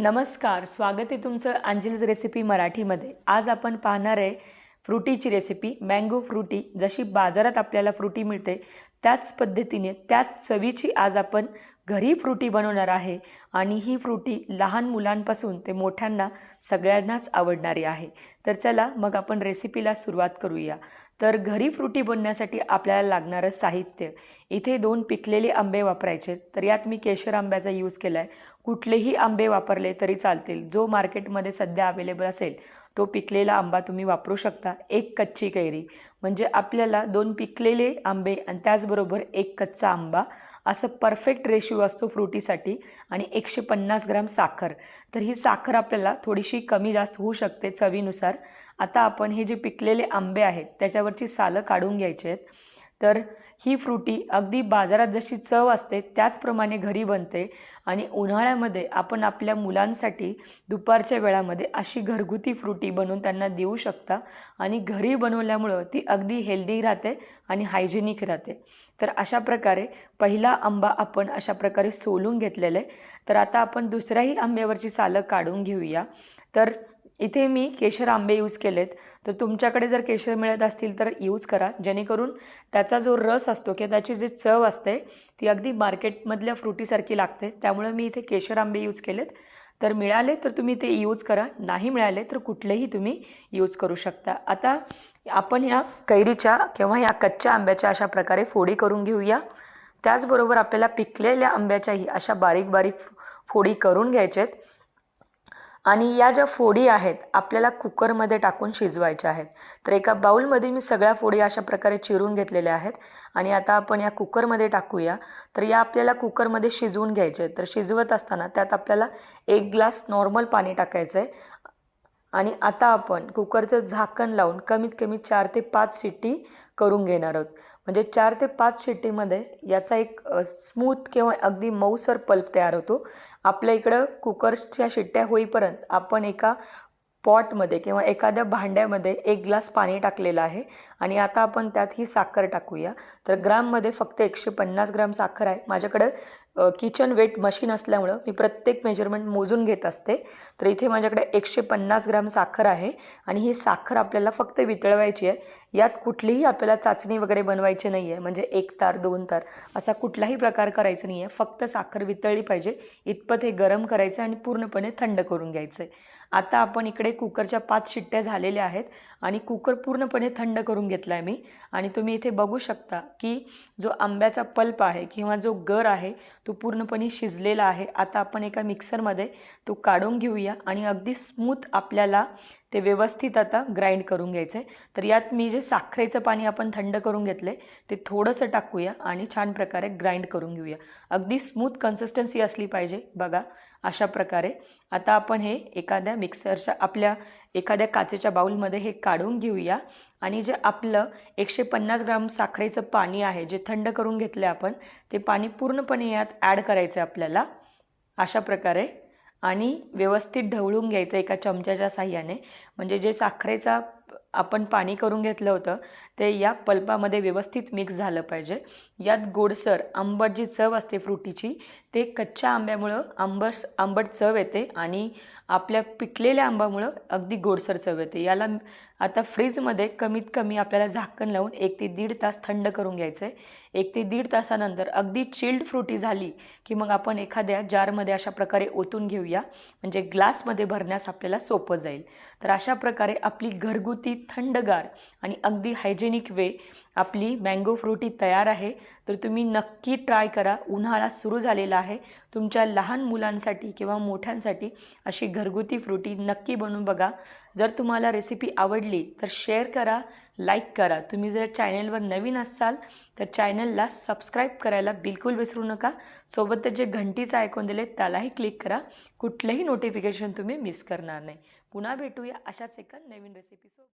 नमस्कार स्वागत आहे तुमचं अंजलीज रेसिपी मराठीमध्ये. आज आपण पाहणार आहे फ्रुटीची रेसिपी मँगो फ्रुटी जशी बाजारात आपल्याला फ्रुटी मिळते त्याच पद्धतीने त्याच चवीची आज आपण घरी फ्रुटी बनवणार आहे. आणि ही फ्रुटी लहान मुलांपासून ते मोठ्यांना सगळ्यांनाच आवडणारी आहे. तर चला मग आपण रेसिपीला सुरुवात करूया. तर घरी फ्रुटी बनण्यासाठी आपल्याला लागणारं साहित्य. इथे दोन पिकलेले आंबे वापरायचे. तर यात मी केशर आंब्याचा यूज केला आहे कुठलेही आंबे वापरले तरी चालतील. जो मार्केटमध्ये सध्या अवेलेबल असेल तो पिकलेला आंबा तुम्ही वापरू शकता. एक कच्ची कैरी. म्हणजे आपल्याला दोन पिकलेले आंबे आणि त्याचबरोबर एक कच्चा आंबा असं परफेक्ट रेशिओ असतो फ्रुटीसाठी आणि एकशे पन्नास ग्राम साखर. तर ही साखर आपल्याला थोडीशी कमी जास्त होऊ शकते चवीनुसार. आता आपण हे जे पिकलेले आंबे आहेत त्याच्यावरची सालं काढून घ्यायची आहेत. तर ही फ्रुटी अगदी बाजारात जशी चव असते त्याचप्रमाणे घरी बनते आणि उन्हाळ्यामध्ये आपण आपल्या मुलांसाठी दुपारच्या वेळामध्ये अशी घरगुती फ्रुटी बनवून त्यांना देऊ शकता आणि घरी बनवल्यामुळं ती अगदी हेल्दी राहते आणि हायजेनिक राहते. तर अशा प्रकारे पहिला आंबा आपण अशा प्रकारे सोलून घेतलेला आहे. तर आता आपण दुसऱ्याही आंब्यावरची सालं काढून घेऊया. तर इथे मी केशर आंबे यूज केलेत. तर तुमच्याकडे जर केशर मिळत असतील तर यूज करा. जेणेकरून त्याचा जो रस असतो किंवा त्याची जी चव असते ती अगदी मार्केटमधल्या फ्रुटीसारखी लागते. त्यामुळे मी इथे केशर आंबे यूज केलेत. तर मिळाले तर तुम्ही ते यूज करा. नाही मिळाले तर कुठलेही तुम्ही यूज करू शकता. आता आपण या कैरीच्या किंवा या कच्च्या आंब्याच्या अशा प्रकारे फोडी करून घेऊया. त्याचबरोबर आपल्याला पिकलेल्या आंब्याच्याही अशा बारीक बारीक फोडी करून घ्यायच्यात आणि या ज्या फोडी आहेत आपल्याला कुकरमध्ये टाकून शिजवायच्या आहेत. तर एका बाऊलमध्ये मी सगळ्या फोडी अशा प्रकारे चिरून घेतलेल्या आहेत. आणि आता आपण या कुकरमध्ये टाकूया. तर या आपल्याला कुकरमध्ये शिजवून घ्यायचे तर शिजवत असताना त्यात आपल्याला एक ग्लास नॉर्मल पाणी टाकायचं आहे आणि आता आपण कुकरचं झाकण लावून कमीत कमी चार ते पाच शिट्टी करून घेणार आहोत. म्हणजे चार ते पाच शिट्टीमध्ये याचा एक स्मूथ किंवा अगदी मऊसर पल्प तयार होतो. आपल्या इकडं कुकरच्या शिट्ट्या होईपर्यंत आपण एका पॉटमध्ये किंवा एखाद्या भांड्यामध्ये एक ग्लास पाणी टाकलेलं आहे आणि आता आपण त्यात ही साखर टाकूया. तर ग्राममध्ये फक्त एकशे पन्नास ग्राम साखर आहे. माझ्याकडं किचन वेट मशीन असल्यामुळं मी प्रत्येक मेजरमेंट मोजून घेत असते. तर इथे माझ्याकडे एकशे पन्नास ग्राम साखर आहे आणि ही साखर आपल्याला फक्त वितळवायची आहे. यात कुठलीही आपल्याला चाचणी वगैरे बनवायची नाही आहे म्हणजे एक तार दोन तार असा कुठलाही प्रकार करायचा नाही आहे फक्त साखर वितळली पाहिजे. इतपत हे गरम करायचं आणि पूर्णपणे थंड करून घ्यायचं आहे आता आपण इकडे कुकरच्या पाच शिट्ट्या झालेल्या आहेत आणि कुकर पूर्णपणे थंड करून घेतला आहे मी. आणि तुम्ही इथे बघू शकता की जो आंब्याचा पल्प आहे किंवा जो गर आहे तो पूर्णपणे शिजलेला आहे. आता आपण एका मिक्सरमध्ये तो काढून घेऊया आणि अगदी स्मूथ आपल्याला ते व्यवस्थित आता ग्राइंड करून घ्यायचं आहे तर यात मी जे साखरेचं पाणी आपण थंड करून घेतलं आहे ते थोडंसं टाकूया आणि छान प्रकारे ग्राइंड करून घेऊया. अगदी स्मूथ कन्सिस्टन्सी असली पाहिजे बघा अशा प्रकारे. आता आपण हे एखाद्या मिक्सरच्या आपल्या एखाद्या काचेच्या बाऊलमध्ये हे काढून घेऊया. आणि जे आपलं एकशे पन्नास ग्राम साखरेचं पाणी आहे जे थंड करून घेतलं आपण ते पाणी पूर्णपणे यात ॲड करायचं आहे आपल्याला. अशा प्रकारे. आणि व्यवस्थित ढवळून घ्यायचं एका चमच्याच्या साह्याने. म्हणजे जे साखरेचा आपण पाणी करून घेतलं होतं ते या पल्पामध्ये व्यवस्थित मिक्स झालं पाहिजे. यात गोडसर आंबट जी चव असते फ्रुटीची ते कच्च्या आंब्यामुळं आंबस आंबट चव येते आणि आपल्या पिकलेल्या आंबामुळं अगदी गोडसर चव येते. याला आता फ्रीजमध्ये कमीत कमी आपल्याला झाकण लावून एक ते दीड तास थंड करून घ्यायचं आहे एक ते दीड तासानंतर अगदी चिल्ड फ्रुटी झाली की मग आपण एखाद्या जारमध्ये अशा प्रकारे ओतून घेऊया. म्हणजे ग्लासमध्ये भरण्यास आपल्याला सोपं जाईल. तर अशा प्रकारे आपली घरगुती थंडगार आणि अगदी हायजेनिक वे आपली मँगो फ्रुटी तयार आहे. तर तुम्ही नक्की ट्राय करा. उन्हाळा सुरू झालेला आहे. तुमच्या लहान मुलांसाठी किंवा मोठ्यांसाठी अशी घरगुती फ्रुटी नक्की बनवून बघा. जर तुम्हाला रेसिपी आवडली तर शेअर करा लाईक करा. तुम्ही जर चॅनलवर नवीन असाल तर चॅनलला सबस्क्राईब करायला बिलकुल विसरू नका. सोबतच जे घंटीचं ऐकून दिले त्यालाही क्लिक करा. कुठलंही नोटिफिकेशन तुम्ही मिस करणार नाही. पुन्हा भेटूया अशाच एका नवीन रेसिपीसोबत